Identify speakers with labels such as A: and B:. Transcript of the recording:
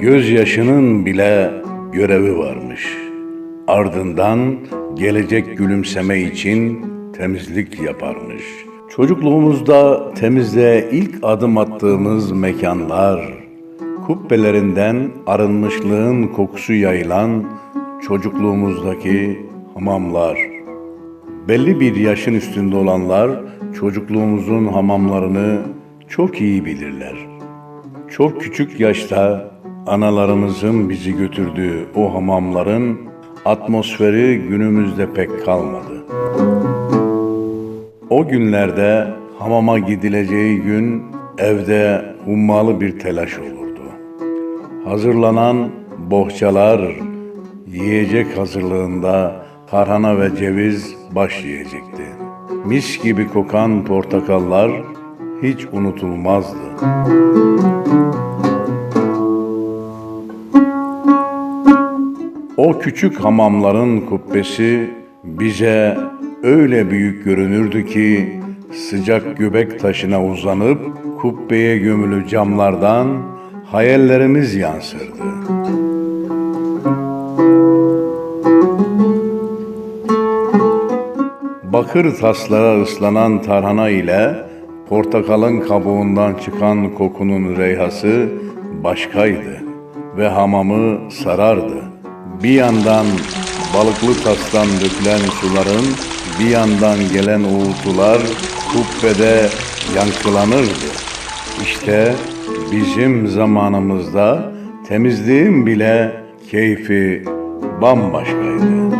A: Gözyaşının bile görevi varmış. Ardından gelecek gülümseme için temizlik yaparmış. Çocukluğumuzda temizliğe ilk adım attığımız mekanlar, kubbelerinden arınmışlığın kokusu yayılan çocukluğumuzdaki hamamlar. Belli bir yaşın üstünde olanlar çocukluğumuzun hamamlarını çok iyi bilirler. Çok küçük yaşta analarımızın bizi götürdüğü o hamamların atmosferi günümüzde pek kalmadı. O günlerde hamama gidileceği gün evde hummalı bir telaş olurdu. Hazırlanan bohçalar yiyecek hazırlığında tarhana ve ceviz baş yiyecekti. Mis gibi kokan portakallar hiç unutulmazdı. O küçük hamamların kubbesi bize öyle büyük görünürdü ki sıcak göbek taşına uzanıp kubbeye gömülü camlardan hayallerimiz yansırdı. Bakır taslara ıslanan tarhana ile portakalın kabuğundan çıkan kokunun reyhası başkaydı ve hamamı sarardı. Bir yandan balıklı tastan dökülen suların, bir yandan gelen uğultular kubbede yankılanırdı. İşte bizim zamanımızda temizliğin bile keyfi bambaşkaydı.